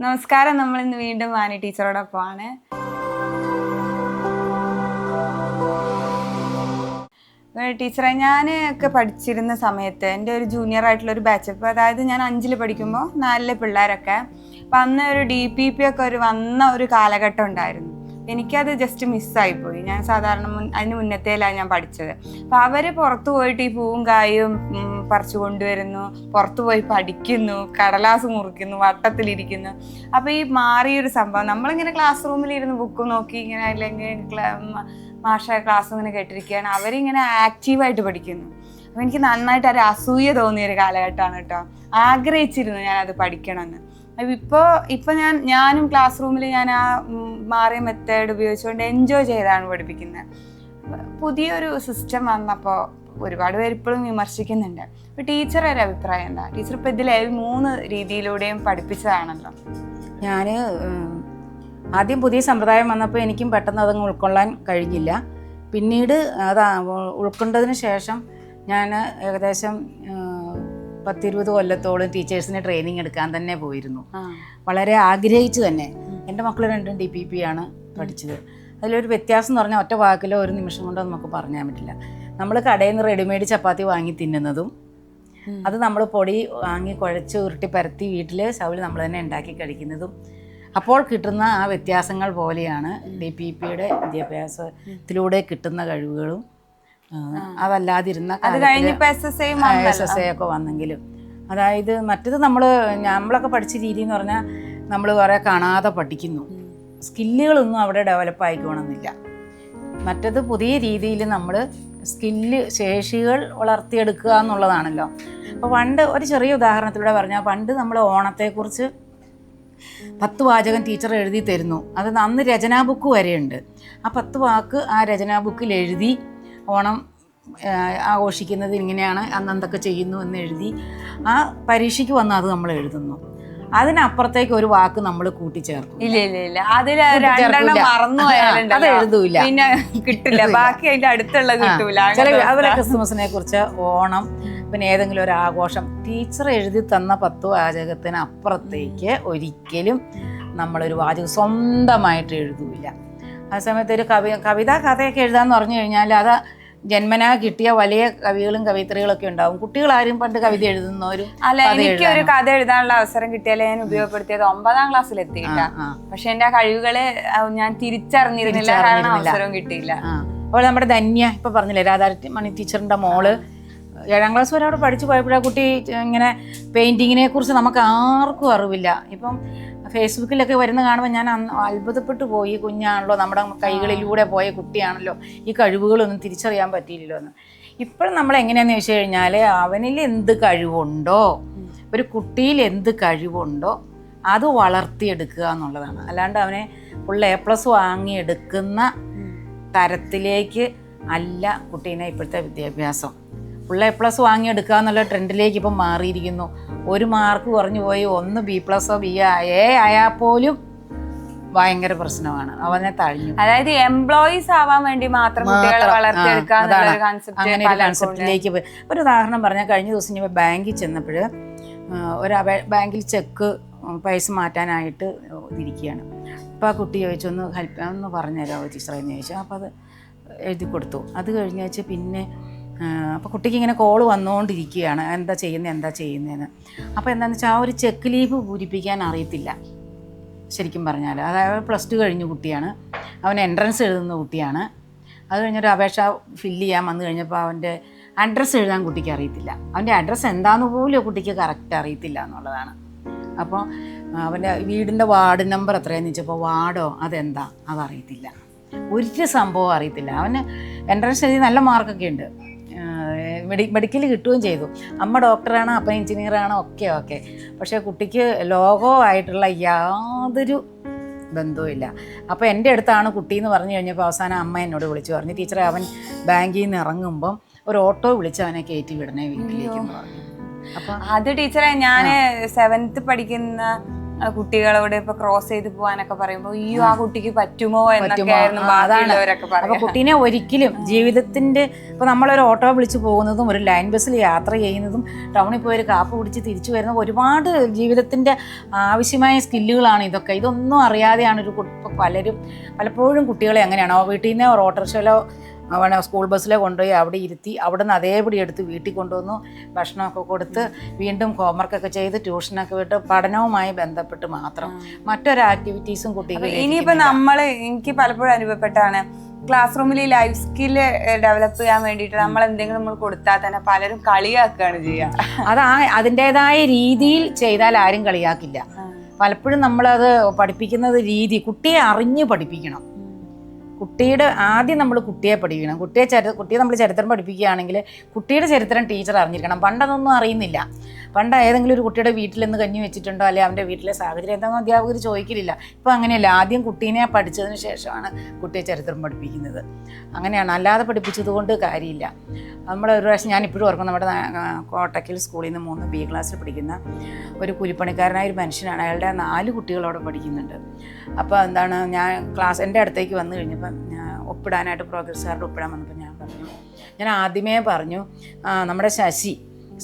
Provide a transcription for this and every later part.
നമസ്കാരം. നമ്മൾ ഇന്ന് വീണ്ടും വാനി ടീച്ചറോടൊപ്പമാണ്. ടീച്ചറെ ഞാൻ ഒക്കെ പഠിച്ചിരുന്ന സമയത്ത് എന്റെ ഒരു ജൂനിയർ ആയിട്ടുള്ള ഒരു ബാച്ച് ഇപ്പോൾ അതായത് ഞാൻ അഞ്ചിൽ പഠിക്കുമ്പോൾ നാലിലെ പിള്ളേരൊക്കെ അപ്പം അന്ന് ഒരു ഡി പി പി ഒക്കെ ഒരു വന്ന ഒരു കാലഘട്ടം ഉണ്ടായിരുന്നു. എനിക്കത് ജസ്റ്റ് മിസ്സായിപ്പോയി ഞാൻ സാധാരണ മുൻ അതിന് മുന്നത്തേലാണ് ഞാൻ പഠിച്ചത്. അപ്പം അവർ പുറത്ത് പോയിട്ട് ഈ പൂവും കായും പറിച്ചു കൊണ്ടുവരുന്നു. പുറത്ത് പോയി പഠിക്കുന്നു കടലാസ് മുറിക്കുന്നു വട്ടത്തിലിരിക്കുന്നു. അപ്പോൾ ഈ മാറിയൊരു സംഭവം നമ്മളിങ്ങനെ ക്ലാസ് റൂമിലിരുന്ന് ബുക്ക് നോക്കി ഇങ്ങനെ അല്ലെങ്കിൽ മാഷ ക്ലാസ് ഇങ്ങനെ കേട്ടിരിക്കുകയാണ്. അവരിങ്ങനെ ആക്റ്റീവായിട്ട് പഠിക്കുന്നു. അപ്പം എനിക്ക് നന്നായിട്ട് ഒരു അസൂയ തോന്നിയൊരു കാലഘട്ടമാണ് കേട്ടോ. ആഗ്രഹിച്ചിരുന്നു ഞാനത് പഠിക്കണമെന്ന്. ഇപ്പോൾ ഇപ്പോൾ ഞാൻ ഞാനും ക്ലാസ് റൂമിൽ ഞാൻ ആ മാറിയ മെത്തേഡ് ഉപയോഗിച്ചുകൊണ്ട് എൻജോയ് ചെയ്താണ് പഠിപ്പിക്കുന്നത് പുതിയൊരു സിസ്റ്റം വന്നപ്പോൾ ഒരുപാട് പേര് ഇപ്പോഴും വിമർശിക്കുന്നുണ്ട്. അപ്പോൾ ടീച്ചറുടെ ഒരു അഭിപ്രായം എന്താ? ടീച്ചർ ഇപ്പോൾ ഇതിൽ മൂന്ന് രീതിയിലൂടെയും പഠിപ്പിച്ചതാണല്ലോ. ഞാൻ ആദ്യം പുതിയ സമ്പ്രദായം വന്നപ്പോൾ എനിക്കും പെട്ടെന്ന് അതങ്ങ് ഉൾക്കൊള്ളാൻ കഴിഞ്ഞില്ല. പിന്നീട് അത് ഉൾക്കൊണ്ടതിന് ശേഷം ഞാൻ ഏകദേശം പത്തിരുപത് കൊല്ലത്തോളം ടീച്ചേഴ്സിന് ട്രെയിനിങ് എടുക്കാൻ തന്നെ പോയിരുന്നു. വളരെ ആഗ്രഹിച്ചു തന്നെ. എന്റെ മക്കൾ രണ്ടും ഡി പി പി ആണ് പഠിച്ചത്. അതിലൊരു വ്യത്യാസം എന്ന് പറഞ്ഞാൽ ഒറ്റ വാക്കിലോ ഒരു നിമിഷം കൊണ്ടോ നമുക്ക് പറഞ്ഞാൻ പറ്റില്ല. നമ്മൾ കടയിൽ നിന്ന് റെഡിമെയ്ഡ് ചപ്പാത്തി വാങ്ങി തിന്നുന്നതും അത് നമ്മൾ പൊടി വാങ്ങി കുഴച്ച് ഉരുട്ടി പരത്തി വീട്ടിൽ ശവൽ നമ്മൾ തന്നെ ഉണ്ടാക്കി കഴിക്കുന്നതും അപ്പോൾ കിട്ടുന്ന ആ വ്യത്യാസങ്ങൾ പോലെയാണ് ഡി പി പിയുടെ വിദ്യാഭ്യാസത്തിലൂടെ കിട്ടുന്ന കഴിവുകളും അതല്ലാതിരുന്ന അത് കഴിഞ്ഞിപ്പോ S S I S S A ഒക്കെ വന്നെങ്കിലും. അതായത് മറ്റത് നമ്മൾ നമ്മളൊക്കെ പഠിച്ച രീതി എന്ന് പറഞ്ഞാൽ നമ്മൾ കുറേ കാണാതെ പഠിക്കുന്നു. സ്കില്ലുകളൊന്നും അവിടെ ഡെവലപ്പ് ആയിക്കോണമെന്നില്ല മറ്റത് പുതിയ രീതിയിൽ നമ്മൾ സ്കില്ല് ശേഷികൾ വളർത്തിയെടുക്കുക എന്നുള്ളതാണല്ലോ. അപ്പോൾ പണ്ട് ഒരു ചെറിയ ഉദാഹരണത്തിലൂടെ പറഞ്ഞാൽ പണ്ട് നമ്മൾ ഓണത്തെക്കുറിച്ച് പത്ത് വാചകം ടീച്ചർ എഴുതി തരുന്നു. അത് അന്ന് രചനാ ബുക്ക് വരെയുണ്ട്. ആ പത്ത് വാക്ക് ആ രചനാ ബുക്കിൽ എഴുതി ഓണം ആഘോഷിക്കുന്നത് ഇങ്ങനെയാണ് അന്ന് എന്തൊക്കെ ചെയ്യുന്നു എന്ന് എഴുതി ആ പരീക്ഷയ്ക്ക് വന്ന് അത് നമ്മൾ എഴുതുന്നു. അതിനപ്പുറത്തേക്ക് ഒരു വാക്ക് നമ്മൾ കൂട്ടിച്ചേർക്കും. ഇല്ല ഇല്ല ഇല്ല. അതിൽ രണ്ടെണ്ണം മറന്നു അത് എഴുതൂല. പിന്നെ കിട്ടില്ല ബാക്കി അതിന്റെ അടുത്തുള്ള കിട്ടൂല. അതുപോലെ ക്രിസ്മസിനെ കുറിച്ച് ഓണം പിന്നെ ഏതെങ്കിലും ഒരു ആഘോഷം ടീച്ചർ എഴുതി തന്ന പത്ത് വാചകത്തിന് അപ്പുറത്തേക്ക് ഒരിക്കലും നമ്മളൊരു വാചകം സ്വന്തമായിട്ട് എഴുതൂല. ആ സമയത്ത് ഒരു കവി കവിതാ കഥയൊക്കെ എഴുതാന്ന് പറഞ്ഞു കഴിഞ്ഞാൽ അത് ജന്മനാ കിട്ടിയ വലിയ കവികളും കവിത്രികളൊക്കെ ഉണ്ടാവും. കുട്ടികളാരും പണ്ട് കവിത എഴുതുന്നവരും അല്ല എനിക്ക് ഒരു കഥ എഴുതാനുള്ള അവസരം കിട്ടിയാലേ ഞാൻ ഉപയോഗപ്പെടുത്തിയത് ഒമ്പതാം ക്ലാസ്സിൽ എത്തിയില്ല പക്ഷെ എന്റെ ആ കഴിവുകളെ ഞാൻ തിരിച്ചറിഞ്ഞിരുന്നില്ല. കാരണം. അവസരവും കിട്ടിയില്ല. അപ്പോൾ നമ്മുടെ ധന്യ ഇപ്പൊ പറഞ്ഞില്ലേ രാധാരത്തി മണി ടീച്ചറിന്റെ മോൾ ഏഴാം ക്ലാസ് വരെ അവിടെ പഠിച്ചു പോയപ്പോഴാ കുട്ടി ഇങ്ങനെ പെയിന്റിങ്ങിനെ കുറിച്ച് നമുക്ക് ആർക്കും അറിവില്ല. ഇപ്പം ഫേസ്ബുക്കിലൊക്കെ വരുന്ന കാണുമ്പോൾ ഞാൻ അന്ന് അത്ഭുതപ്പെട്ടു പോയി. കുഞ്ഞാണല്ലോ നമ്മുടെ കൈകളിലൂടെ പോയ കുട്ടിയാണല്ലോ. ഈ കഴിവുകളൊന്നും തിരിച്ചറിയാൻ പറ്റിയില്ലല്ലോ എന്ന് ഇപ്പോഴും നമ്മൾ എങ്ങനെയാന്ന് ചോദിച്ചു കഴിഞ്ഞാൽ അവനിൽ എന്ത് കഴിവുണ്ടോ ഒരു കുട്ടിയിൽ എന്ത് കഴിവുണ്ടോ അത് വളർത്തിയെടുക്കുക എന്നുള്ളതാണ്. അല്ലാണ്ട് അവനെ ഫുൾ എ പ്ലസ് വാങ്ങിയെടുക്കുന്ന തരത്തിലേക്ക് അല്ല കുട്ടീനെ ഇപ്പോഴത്തെ വിദ്യാഭ്യാസം. ഫുൾ എ പ്ലസ് വാങ്ങിയെടുക്കുക എന്നുള്ള ട്രെൻഡിലേക്ക് ഇപ്പം മാറിയിരിക്കുന്നു. ഒരു മാർക്ക് കുറഞ്ഞു പോയി ഒന്ന് ബി പ്ലസോ ബി എ ആയാൽ പോലും ഭയങ്കര പ്രശ്നമാണ്. അവനെ തഴഞ്ഞു. അതായത് എംപ്ലോയീസ് ആവാൻ വേണ്ടി മാത്രം ഒരു അങ്ങനെ ഒരു കൺസെപ്റ്റിലേക്ക് പോയി. ഒരു ഉദാഹരണം പറഞ്ഞാൽ കഴിഞ്ഞ ദിവസം ഞാൻ ബാങ്കിൽ ചെന്നപ്പോൾ ഒരു ബാങ്കിൽ ചെക്ക് പൈസ മാറ്റാനായിട്ട് ഇരിക്കുകയാണ്. അപ്പോൾ ആ കുട്ടി ചോദിച്ചു ഒന്ന് ഹെൽപ്പ് ഒന്ന് പറഞ്ഞുതരാമോ ടീച്ചറെ? എന്ന് ചോദിച്ചു. അപ്പോൾ അത് എഴുതി കൊടുത്തു. അത് കഴിഞ്ഞ് വെച്ച് പിന്നെ അപ്പോൾ കുട്ടിക്ക് ഇങ്ങനെ കോൾ വന്നുകൊണ്ടിരിക്കുകയാണ് എന്താ ചെയ്യുന്നത് എന്താ ചെയ്യുന്നതെന്ന് അപ്പോൾ എന്താണെന്ന് വെച്ചാൽ ആ ഒരു ചെക്ക് ലീവ് പൂരിപ്പിക്കാൻ അറിയത്തില്ല. ശരിക്കും പറഞ്ഞാൽ അതായത് പ്ലസ് ടു കഴിഞ്ഞ കുട്ടിയാണ്. അവൻ എൻട്രൻസ് എഴുതുന്ന കുട്ടിയാണ്. അത് കഴിഞ്ഞൊരു അപേക്ഷ ഫില്ല് ചെയ്യാൻ വന്നു കഴിഞ്ഞപ്പോൾ അവന്റെ അഡ്രസ്സ് എഴുതാൻ കുട്ടിക്ക് അറിയത്തില്ല. അവന്റെ അഡ്രസ്സ് എന്താണെന്ന് പോലും കുട്ടിക്ക് കറക്റ്റ് അറിയത്തില്ല എന്നുള്ളതാണ്. അപ്പോൾ അവന്റെ വീടിന്റെ വാർഡ് നമ്പർ എത്രയാണെന്ന് വെച്ചപ്പോൾ വാർഡോ അതെന്താ? അതറിയത്തില്ല. ഒരു സംഭവം അറിയത്തില്ല. അവന് എൻട്രൻസ് എഴുതി നല്ല മാർക്കൊക്കെ ഉണ്ട്. മെഡി മെഡിക്കൽ കിട്ടുകയും ചെയ്തു. അമ്മ ഡോക്ടറാണ് അപ്പം എഞ്ചിനീയറാണ് ഒക്കെ ഓക്കെ പക്ഷേ കുട്ടിക്ക് ലോകമായിട്ടുള്ള യാതൊരു ബന്ധവുമില്ല അപ്പോൾ എന്റെ അടുത്താണ് കുട്ടി എന്ന് പറഞ്ഞു കഴിഞ്ഞപ്പോൾ അവസാനം അമ്മ എന്നോട് വിളിച്ചു പറഞ്ഞു ടീച്ചറെ അവൻ ബാങ്കിൽ നിന്ന് ഇറങ്ങുമ്പം ഒരു ഓട്ടോ വിളിച്ച് അവനെ കയറ്റി വിടണേ വീട്ടിലേക്ക്. എന്ന് പറഞ്ഞു. അത് ടീച്ചറെ ഞാൻ സെവൻത്ത് പഠിക്കുന്ന കുട്ടികളോട് ഇപ്പൊ ക്രോസ് ചെയ്ത് പോവാനൊക്കെ പറയുമ്പോൾ അയ്യോ ആ കുട്ടിക്ക് പറ്റുമോ? എന്നൊക്കെ? ആയിരുന്നു അപ്പൊ കുട്ടീനെ ഒരിക്കലും ജീവിതത്തിന്റെ ഇപ്പൊ നമ്മളൊരു ഓട്ടോ വിളിച്ചു പോകുന്നതും ഒരു ലൈൻ ബസ്സിൽ യാത്ര ചെയ്യുന്നതും ടൗണിൽ പോയി ഒരു കാപ്പ് കുടിച്ച് തിരിച്ചു വരുന്ന ഒരുപാട് ജീവിതത്തിന്റെ ആവശ്യമായ സ്കില്ലുകളാണ് ഇതൊക്കെ. ഇതൊന്നും അറിയാതെയാണ് ഒരു പലരും പലപ്പോഴും കുട്ടികളെ എങ്ങനെയാണോ വീട്ടിൽ നിന്ന് ഓട്ടോറിക്ഷയിലോ അവനെ സ്കൂൾ ബസ്സിലെ കൊണ്ടുപോയി അവിടെ ഇരുത്തി അവിടെ നിന്ന് അതേപടി എടുത്ത് വീട്ടിൽ കൊണ്ടുവന്നു ഭക്ഷണമൊക്കെ കൊടുത്ത് വീണ്ടും ഹോംവർക്കൊക്കെ ചെയ്ത് ട്യൂഷനൊക്കെ വിട്ട് പഠനവുമായി ബന്ധപ്പെട്ട് മാത്രം. മറ്റൊരു ആക്ടിവിറ്റീസും കുട്ടികൾ ഇനിയിപ്പോൾ നമ്മൾ എനിക്ക് പലപ്പോഴും അനുഭവപ്പെട്ടാണ് ക്ലാസ് റൂമിൽ ഈ ലൈഫ് സ്കില്ല് ഡെവലപ്പ് ചെയ്യാൻ വേണ്ടിയിട്ട് നമ്മൾ എന്തെങ്കിലും നമ്മൾ കൊടുത്താൽ തന്നെ പലരും കളിയാക്കുകയാണ് ചെയ്യുക അത് ആ അതിന്റെതായ രീതിയിൽ ചെയ്താൽ ആരും കളിയാക്കില്ല. പലപ്പോഴും നമ്മളത് പഠിപ്പിക്കുന്നത് രീതി കുട്ടിയെ അറിഞ്ഞ് പഠിപ്പിക്കണം. കുട്ടിയുടെ ആദ്യം നമ്മൾ കുട്ടിയെ പഠിപ്പിക്കണം. കുട്ടിയെ ചരി കുട്ടിയെ നമ്മൾ ചരിത്രം പഠിപ്പിക്കുകയാണെങ്കിൽ കുട്ടിയുടെ ചരിത്രം ടീച്ചർ അറിഞ്ഞിരിക്കണം. പണ്ടതൊന്നും അറിയുന്നില്ല. പണ്ട് ഏതെങ്കിലും ഒരു കുട്ടിയുടെ വീട്ടിൽ നിന്ന് കഞ്ഞി വെച്ചിട്ടുണ്ടോ? അല്ലെങ്കിൽ അവന്റെ വീട്ടിലെ സാഹചര്യം എന്താണെന്ന് അധ്യാപകർ ചോദിക്കില്ല ഇപ്പോൾ അങ്ങനെയല്ല. ആദ്യം കുട്ടീനെ പഠിച്ചതിന് ശേഷമാണ് കുട്ടിയെ ചരിത്രം പഠിപ്പിക്കുന്നത്. അങ്ങനെയാണ്. അല്ലാതെ പഠിപ്പിച്ചതുകൊണ്ട് കാര്യമില്ല. നമ്മൾ ഒരു പ്രാവശ്യം ഞാനിപ്പോഴും ഓർക്കും നമ്മുടെ കോട്ടക്കിൽ സ്കൂളിൽ നിന്ന് മൂന്ന് ബി ക്ലാസ്സിൽ പഠിക്കുന്ന ഒരു കൂലിപ്പണിക്കാരനായ ഒരു മനുഷ്യനാണ്. അയാളുടെ നാല് കുട്ടികളവിടെ പഠിക്കുന്നുണ്ട്. അപ്പോൾ എന്താണ് ഞാൻ ക്ലാസ് എന്റെ അടുത്തേക്ക് വന്നു കഴിഞ്ഞപ്പം ഒപ്പിടാനായിട്ട് പ്രോഗ്രസ്സുകാരുടെ ഒപ്പിടാൻ വന്നപ്പോൾ ഞാൻ പറഞ്ഞു. ഞാൻ ആദ്യമേ പറഞ്ഞു നമ്മുടെ ശശി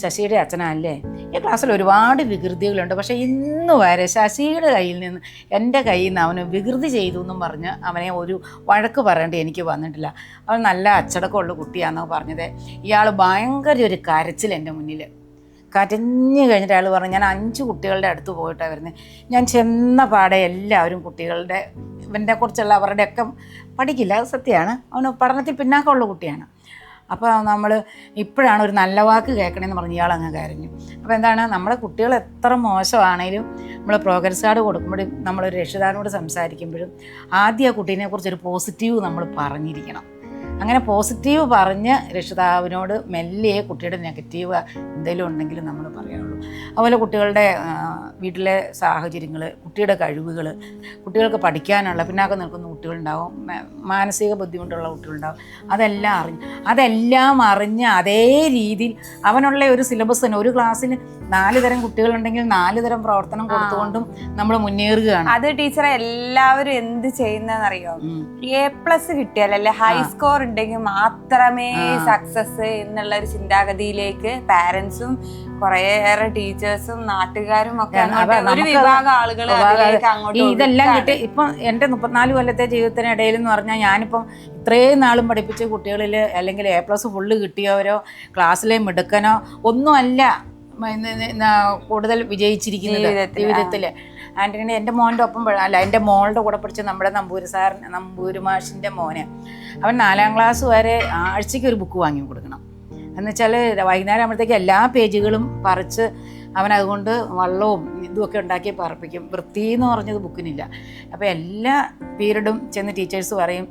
ശശിയുടെ അച്ഛനല്ലേ ഈ ക്ലാസ്സിൽ ഒരുപാട് വികൃതികളുണ്ട്. പക്ഷേ ഇന്ന് വരെ ശശിയുടെ കയ്യിൽ നിന്ന് എന്റെ കയ്യിൽ നിന്ന് അവന് വികൃതി ചെയ്തു എന്നും പറഞ്ഞ് അവനെ ഒരു വഴക്ക് പറയേണ്ടി എനിക്ക് വന്നിട്ടില്ല. അവൻ നല്ല അച്ചടക്കമുള്ള കുട്ടിയാണെന്ന് പറഞ്ഞത്. ഇയാൾ ഭയങ്കര ഒരു കരച്ചിൽ എന്റെ മുന്നിൽ. കരഞ്ഞു കഴിഞ്ഞിട്ട് അയാൾ പറഞ്ഞു ഞാൻ അഞ്ച് കുട്ടികളുടെ അടുത്ത് പോയിട്ടാണ് വരുന്നത് ഞാൻ ചെന്ന പാടെ എല്ലാവരും കുട്ടികളുടെ ഇവന്റെ കുറിച്ചുള്ള അവരുടെയൊക്കെ പഠിക്കില്ല അത് സത്യമാണ്. അവന് പഠനത്തിൽ പിന്നാക്കമുള്ള കുട്ടിയാണ്. അപ്പോൾ നമ്മൾ ഇപ്പോഴാണ് ഒരു നല്ല വാക്ക് കേൾക്കണമെന്ന് പറഞ്ഞ് ഇയാൾ അങ്ങ് കരഞ്ഞു. അപ്പോൾ എന്താണ് നമ്മുടെ കുട്ടികൾ എത്ര മോശമാണേലും നമ്മൾ പ്രോഗ്രസ് കാർഡ് കൊടുക്കുമ്പോഴും നമ്മളൊരു രക്ഷിതാവിനോട് സംസാരിക്കുമ്പോഴും ആദ്യം ആ കുട്ടീനെ കുറിച്ചൊരു പോസിറ്റീവ് നമ്മൾ പറഞ്ഞിരിക്കണം. അങ്ങനെ പോസിറ്റീവ് പറഞ്ഞ് രക്ഷിതാവിനോട് മെല്ലെ കുട്ടിയുടെ നെഗറ്റീവ് എന്തെങ്കിലും ഉണ്ടെങ്കിൽ നമ്മൾ പറയാനുള്ളൂ. അതുപോലെ കുട്ടികളുടെ വീട്ടിലെ സാഹചര്യങ്ങൾ കുട്ടിയുടെ കഴിവുകൾ കുട്ടികൾക്ക് പഠിക്കാനുള്ള പിന്നാക്കം നിൽക്കുന്ന കുട്ടികളുണ്ടാവും മാനസിക ബുദ്ധിമുട്ടുള്ള കുട്ടികളുണ്ടാവും. അതെല്ലാം അറിഞ്ഞ് അതെല്ലാം അറിഞ്ഞ് അതേ രീതിയിൽ അവനുള്ള ഒരു സിലബസ് തന്നെ. ഒരു ക്ലാസ്സിൽ നാല് തരം കുട്ടികളുണ്ടെങ്കിൽ നാല് തരം പ്രവർത്തനം കൊടുത്തുകൊണ്ടും നമ്മൾ മുന്നേറുകയാണ്. അത് ടീച്ചറെ എല്ലാവരും എന്ത് ചെയ്യുന്നറിയോ ഉം. എ പ്ലസ് കിട്ടിയാലല്ലേ ഹൈ സ്കോർ ഉണ്ടെങ്കിൽ മാത്രമേ സക്സസ് എന്നുള്ള ഒരു ചിന്താഗതിയിലേക്ക് പാരന്റ്സും കുറേയേറെ ടീച്ചേഴ്സും നാട്ടുകാരും ഒക്കെ ഒരു വിഭാഗ ആളുകൾ അങ്ങോട്ട് ഇതെല്ലാം. കിട്ടി. ഇപ്പം എന്റെ മുപ്പത്തിനാല് കൊല്ലത്തെ ജീവിതത്തിനിടയിൽ എന്ന് പറഞ്ഞാൽ ഞാനിപ്പം ഇത്രയും നാളും പഠിപ്പിച്ച കുട്ടികളിൽ അല്ലെങ്കിൽ എ പ്ലസ് ഫുള്ള് കിട്ടിയവരോ ക്ലാസ്സിലെ മിടുക്കനോ ഒന്നുമല്ല കൂടുതൽ വിജയിച്ചിരിക്കുന്നത് ജീവിതത്തിൽ ആന്റണി എന്റെ മോന്റെ ഒപ്പം അല്ല എന്റെ മോളുടെ കൂടെ പഠിച്ച നമ്മുടെ നമ്പൂരി സാറിന് നമ്പൂരി മാഷിന്റെ മോനെ. അവൻ നാലാം ക്ലാസ് വരെ ആഴ്ചയ്ക്ക് ഒരു ബുക്ക് വാങ്ങി കൊടുക്കണം. എന്നുവെച്ചാൽ വൈകുന്നേരം ആകുമ്പോഴത്തേക്ക് എല്ലാ പേജുകളും പറിച്ച് അവൻ അതുകൊണ്ട് വള്ളവും ഇതുമൊക്കെ ഉണ്ടാക്കി പറപ്പിക്കും. വൃത്തി എന്ന് പറഞ്ഞത് ബുക്കിനില്ല അപ്പോൾ എല്ലാ പീരീഡും ചെന്ന് ടീച്ചേഴ്സ് പറയും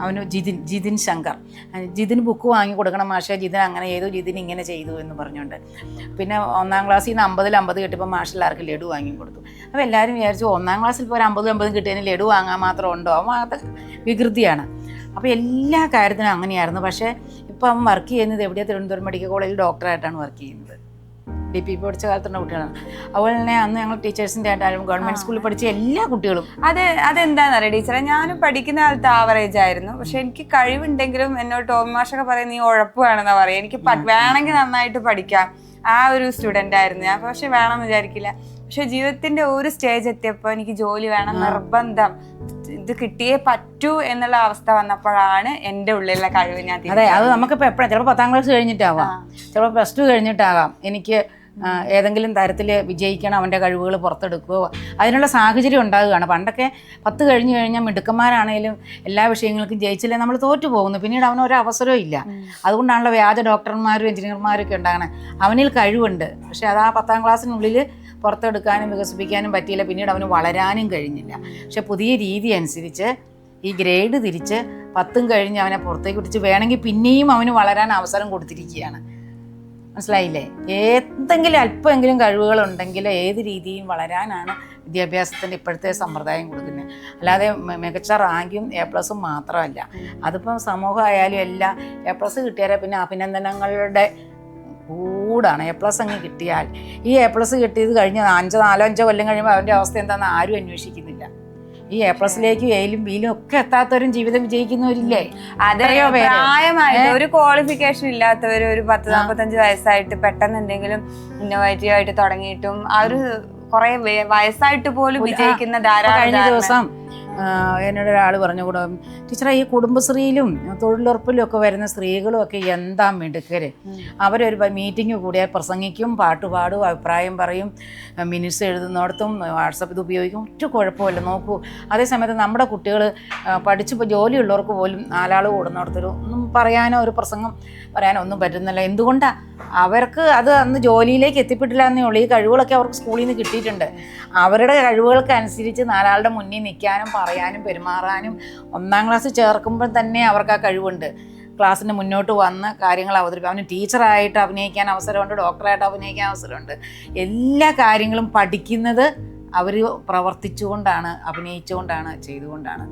അവന് ജിതിൻ ജിതിൻ ശങ്കർ. ജിതിൻ ബുക്ക് വാങ്ങി കൊടുക്കണം മാഷെ ജിതിൻ അങ്ങനെ ചെയ്തു ജിതിൻ ഇങ്ങനെ ചെയ്തു എന്ന് പറഞ്ഞുകൊണ്ട്. പിന്നെ ഒന്നാം ക്ലാസ്സിൽ നിന്ന് അമ്പതിൽ അമ്പത് കിട്ടിയപ്പോൾ മാഷ് എല്ലാവർക്കും ലഡു വാങ്ങി കൊടുത്തു. അപ്പോൾ എല്ലാവരും വിചാരിച്ചു ഒന്നാം ക്ലാസ്സിൽ ഇപ്പോൾ ഒരു അമ്പതും അമ്പതും കിട്ടിയതിന് ലഡു വാങ്ങാൻ മാത്രം ഉണ്ടോ? അത് വികൃതിയാണ്. അപ്പോൾ എല്ലാ കാര്യത്തിനും അങ്ങനെയായിരുന്നു. പക്ഷേ ഇപ്പം അവൻ വർക്ക് ചെയ്യുന്നത് എവിടെയാണ് തിരുവനന്തപുരം മെഡിക്കൽ കോളേജിൽ ഡോക്ടറായിട്ടാണ് വർക്ക് ചെയ്യുന്നത്. ഡി പി പഠിച്ച കാലത്തുള്ള കുട്ടികളാണ്. അതുപോലെ തന്നെ അന്ന് ഞങ്ങൾ ടീച്ചേഴ്സിന്റെ ആയിട്ടായാലും ഗവൺമെന്റ് സ്കൂളിൽ പഠിച്ച എല്ലാ കുട്ടികളും. അത് അതെന്താണെന്നറിയാം ടീച്ചറെ? ഞാനും പഠിക്കുന്ന കാലത്ത് ആവറേജ് ആയിരുന്നു. പക്ഷെ എനിക്ക് കഴിവുണ്ടെങ്കിലും എന്നോട് ടോമി മാഷൊക്കെ പറയും നീ ഉഴപ്പുകയാണെന്നാ പറയാം എനിക്ക് വേണമെങ്കിൽ നന്നായിട്ട് പഠിക്കാം. ആ ഒരു സ്റ്റുഡന്റ് ആയിരുന്നു ഞാൻ. പക്ഷെ വേണമെന്ന് വിചാരിക്കില്ല. പക്ഷെ ജീവിതത്തിന്റെ ഒരു സ്റ്റേജ് എത്തിയപ്പോൾ എനിക്ക് ജോലി വേണം നിർബന്ധം. ഇത് കിട്ടിയേ പറ്റൂ എന്നുള്ള അവസ്ഥ വന്നപ്പോഴാണ് എന്റെ ഉള്ളിലുള്ള കഴിവ് ഞാൻ അതെ. അത് നമുക്കിപ്പോൾ എപ്പോഴാണ് ചിലപ്പോൾ പത്താം ക്ലാസ് കഴിഞ്ഞിട്ടാവാം. ചിലപ്പോൾ പ്ലസ് ടു കഴിഞ്ഞിട്ടാകാം എനിക്ക് ഏതെങ്കിലും തരത്തിൽ വിജയിക്കണം അവന്റെ കഴിവുകൾ പുറത്തെടുക്കുകയോ അതിനുള്ള സാഹചര്യം ഉണ്ടാകുകയാണ്. പണ്ടൊക്കെ പത്ത് കഴിഞ്ഞു കഴിഞ്ഞാൽ മിടുക്കന്മാരാണേലും എല്ലാ വിഷയങ്ങൾക്കും ജയിച്ചില്ലേ നമ്മൾ തോറ്റു പോകുന്നു. പിന്നീട് അവന് ഒരു അവസരവും ഇല്ല. അതുകൊണ്ടാണല്ലോ വ്യാജ ഡോക്ടർമാരും എഞ്ചിനീയർമാരും ഒക്കെ ഉണ്ടാകണേ. അവനിൽ കഴിവുണ്ട്. പക്ഷെ അത് ആ പത്താം ക്ലാസ്സിനുള്ളിൽ പുറത്തെടുക്കാനും വികസിപ്പിക്കാനും പറ്റിയില്ല. പിന്നീട് അവന് വളരാനും കഴിഞ്ഞില്ല. പക്ഷെ പുതിയ രീതി അനുസരിച്ച് ഈ ഗ്രേഡ് തിരിച്ച് പത്തും കഴിഞ്ഞ് അവനെ പുറത്തേക്ക് വിട്ടിച്ച് വേണമെങ്കിൽ പിന്നെയും അവന് വളരാൻ അവസരം കൊടുത്തിരിക്കുകയാണ്. മനസ്സിലായില്ലേ? ഏതെങ്കിലും അല്പമെങ്കിലും കഴിവുകളുണ്ടെങ്കിൽ ഏത് രീതിയും വളരാനാണ് വിദ്യാഭ്യാസത്തിന്റെ ഇപ്പോഴത്തെ സമ്പ്രദായം കൊടുക്കുന്നത്? അല്ലാതെ മികച്ച റാങ്കും എ പ്ലസും മാത്രമല്ല. അതിപ്പം സമൂഹമായാലും എല്ലാം എ പ്ലസ് കിട്ടിയാലേ പിന്നെ അഭിനന്ദനങ്ങളുടെ കൂടാണ്. എ പ്ലസ് അങ്ങ് കിട്ടിയാൽ. ഈ എ പ്ലസ് കിട്ടിയത് കഴിഞ്ഞ് അഞ്ചോ നാലോ അഞ്ചോ കൊല്ലം കഴിയുമ്പോൾ അവന്റെ അവസ്ഥ എന്താണെന്ന് ആരും അന്വേഷിക്കുന്നില്ല. ഈ എ പ്ലസിലേക്ക് എയിലും ബിയിലും ഒക്കെ എത്താത്തവരും ജീവിതം വിജയിക്കുന്നവരില്ലേ? അതെയോ പ്രായമായിട്ട് ഒരു ക്വാളിഫിക്കേഷൻ ഇല്ലാത്തവർ ഒരു പത്ത് നാൽപ്പത്തഞ്ച് വയസ്സായിട്ട് പെട്ടെന്ന് എന്തെങ്കിലും ഇന്നോവേറ്റീവ് ആയിട്ട് തുടങ്ങിയിട്ടും ആ ഒരു കുറെ വയസ്സായിട്ട് പോലും വിജയിക്കുന്ന ധാരാളം കഴിഞ്ഞ ദിവസം എന്നോട് ഒരാൾ പറഞ്ഞു കൂടെ ടീച്ചറെ ഈ കുടുംബശ്രീയിലും തൊഴിലുറപ്പിലും ഒക്കെ വരുന്ന സ്ത്രീകളും ഒക്കെ എന്താ മിടുക്കര്? അവരൊരു മീറ്റിംഗ് കൂടിയാൽ പ്രസംഗിക്കും പാട്ട് പാടും അഭിപ്രായം പറയും മിനിസ് എഴുതുന്നിടത്തും വാട്സപ്പ് ഇത് ഉപയോഗിക്കും. ഒറ്റ കുഴപ്പമില്ല നോക്കൂ. അതേസമയത്ത് നമ്മുടെ കുട്ടികൾ പഠിച്ച് ജോലിയുള്ളവർക്ക് പോലും നാലാൾ കൂടുന്നിടത്തൊരു ഒന്നും പറയാനോ ഒരു പ്രസംഗം പറയാനോ ഒന്നും പറ്റുന്നില്ല. എന്തുകൊണ്ടാണ് അവർക്ക് അത് അന്ന് ജോലിയിലേക്ക് എത്തിപ്പെട്ടില്ല എന്നേ ഉള്ളൂ. ഈ കഴിവുകളൊക്കെ അവർക്ക് സ്കൂളിൽ നിന്ന് കിട്ടിയിട്ടുണ്ട്. അവരുടെ കഴിവുകൾക്ക് അനുസരിച്ച് നാലാളുടെ മുന്നിൽ നിൽക്കാനും പറയാനും പെരുമാറാനും ഒന്നാം ക്ലാസ് ചേർക്കുമ്പോൾ തന്നെ അവർക്ക് ആ കഴിവുണ്ട്. ക്ലാസ്സിന് മുന്നോട്ട് വന്ന് കാര്യങ്ങൾ അവതരിപ്പിക്കും. അവന് ടീച്ചറായിട്ട് അഭിനയിക്കാൻ അവസരമുണ്ട് ഡോക്ടറായിട്ട് അഭിനയിക്കാൻ അവസരമുണ്ട്. എല്ലാ കാര്യങ്ങളും പഠിക്കുന്നത് അവർ പ്രവർത്തിച്ചുകൊണ്ടാണ് അഭിനയിച്ചുകൊണ്ടാണ് ചെയ്തുകൊണ്ടാണ്.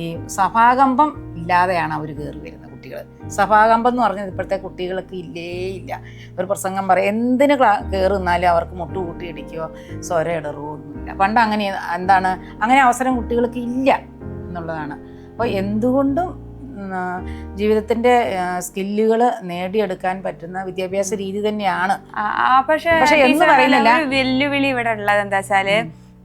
ഈ സഭാകമ്പം ഇല്ലാതെയാണ് അവർ കയറി വരുന്നത്. കുട്ടികൾ സഭാകമ്പം എന്ന് പറഞ്ഞത് ഇപ്പോഴത്തെ കുട്ടികൾക്ക് ഇല്ലേ ഇല്ല. ഒരു പ്രസംഗം പറയും. എന്തിന് കയറുന്നാലും അവർക്ക് മുട്ടുകൂട്ടി ഇടിക്കുകയോ സ്വരം ഇടറുകയോ ഒന്നുമില്ല. പണ്ട് അങ്ങനെ എന്താണ് അങ്ങനെ അവസരം കുട്ടികൾക്ക് ഇല്ല എന്നുള്ളതാണ്. അപ്പോൾ എന്തുകൊണ്ടും ജീവിതത്തിന്റെ സ്കില്ലുകൾ നേടിയെടുക്കാൻ പറ്റുന്ന വിദ്യാഭ്യാസ രീതി തന്നെയാണ്. പക്ഷെ പക്ഷെ എന്ന് പറയുന്നില്ല. വെല്ലുവിളി ഇവിടെ ഉള്ളത് എന്താ വെച്ചാൽ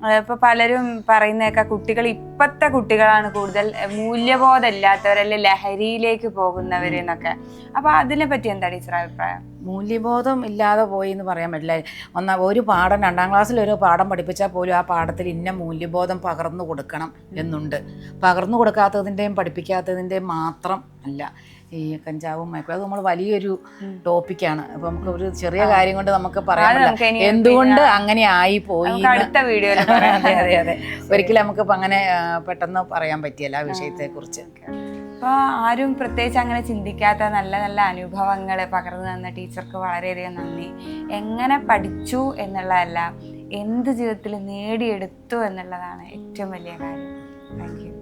ഇപ്പൊ പലരും പറയുന്നേക്ക കുട്ടികൾ ഇപ്പത്തെ കുട്ടികളാണ് കൂടുതൽ മൂല്യബോധം ഇല്ലാത്തവരല്ലേ ലഹരിയിലേക്ക് പോകുന്നവരെന്നൊക്കെ അപ്പൊ അതിനെ പറ്റി എന്താ ടീച്ചർ അഭിപ്രായം? മൂല്യബോധം ഇല്ലാതെ പോയി എന്ന് പറയാൻ പറ്റില്ല. ഒന്നാ ഒരു പാഠം രണ്ടാം ക്ലാസ്സിൽ ഒരു പാഠം പഠിപ്പിച്ചാൽ പോലും ആ പാഠത്തിൽ ഇന്ന മൂല്യബോധം പകർന്നു കൊടുക്കണം എന്നുണ്ട്. പകർന്നു കൊടുക്കാത്തതിന്റെയും പഠിപ്പിക്കാത്തതിന്റെയും മാത്രം അല്ല. ഈ കഞ്ചാവും മയക്കും അത് നമ്മൾ വലിയൊരു ടോപ്പിക്കാണ്. അപ്പൊ നമുക്ക് ഒരു ചെറിയ കാര്യം കൊണ്ട് നമുക്ക് പറയാൻ എന്തുകൊണ്ട് അങ്ങനെ ആയി പോയി അടുത്ത വീഡിയോയിൽ അതെ അതെ അതെ. ഒരിക്കലും നമുക്ക് അങ്ങനെ പെട്ടെന്ന് പറയാൻ പറ്റിയല്ല ആ വിഷയത്തെ കുറിച്ച്. അപ്പൊ ആരും പ്രത്യേകിച്ച് അങ്ങനെ ചിന്തിക്കാത്ത നല്ല നല്ല അനുഭവങ്ങൾ പകർന്നു തന്ന ടീച്ചർക്ക് വളരെയധികം നന്ദി. എങ്ങനെ പഠിച്ചു എന്നുള്ളതല്ല എന്ത് ജീവിതത്തിൽ നേടിയെടുത്തു എന്നുള്ളതാണ് ഏറ്റവും വലിയ കാര്യം. Thank you